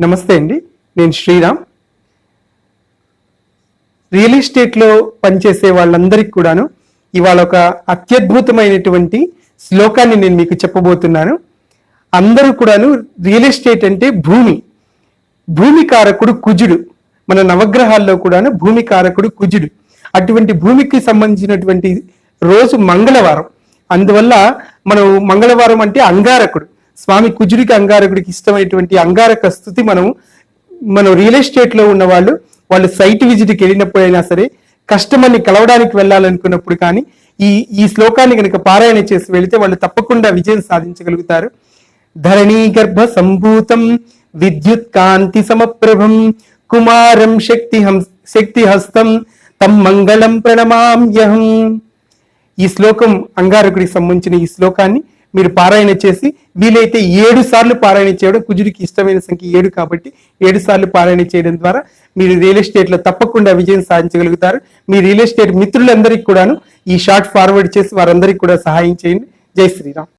నమస్తే అండి నేను శ్రీరామ్. రియల్ ఎస్టేట్లో పనిచేసే వాళ్ళందరికీ కూడాను ఇవాళ ఒక అత్యద్భుతమైనటువంటి శ్లోకాన్ని నేను మీకు చెప్పబోతున్నాను. అందరూ కూడాను రియల్ ఎస్టేట్ అంటే భూమి. భూమి కారకుడు కుజుడు. మన నవగ్రహాల్లో కూడాను భూమి కారకుడు కుజుడు. అటువంటి భూమికి సంబంధించినటువంటి రోజు మంగళవారం. అందువల్ల మనం మంగళవారం అంటే అంగారకుడు. స్వామి కుజుడికి అంగారకుడికి ఇష్టమైనటువంటి అంగారక స్థుతి మనం మనం రియల్ ఎస్టేట్లో ఉన్న వాళ్ళు వాళ్ళు సైట్ విజిట్కి వెళ్ళినప్పుడైనా సరే కస్టమర్ని కలవడానికి వెళ్ళాలనుకున్నప్పుడు కానీ ఈ ఈ శ్లోకాన్ని కనుక పారాయణ చేసి వెళితే వాళ్ళు తప్పకుండా విజయం సాధించగలుగుతారు. ధరణీ గర్భ సంభూతం విద్యుత్ కాంతి సమప్రభం కుమారం శక్తి హం శక్తి హస్తం తం మంగళం ప్రణమామ్యహం. ఈ శ్లోకం అంగారకుడికి సంబంధించిన ఈ శ్లోకాన్ని మీరు పారాయణ చేసి వీలైతే ఏడు సార్లు పారాయణ చేయడం కుజుడికి ఇష్టమైన సంఖ్య ఏడు కాబట్టి ఏడు సార్లు పారాయణ చేయడం ద్వారా మీరు రియల్ ఎస్టేట్లో తప్పకుండా విజయం సాధించగలుగుతారు. మీ రియల్ ఎస్టేట్ మిత్రులందరికీ కూడాను ఈ షార్ట్ ఫార్వర్డ్ చేసి వారందరికీ కూడా సహాయం చేయండి. జై శ్రీరామ్.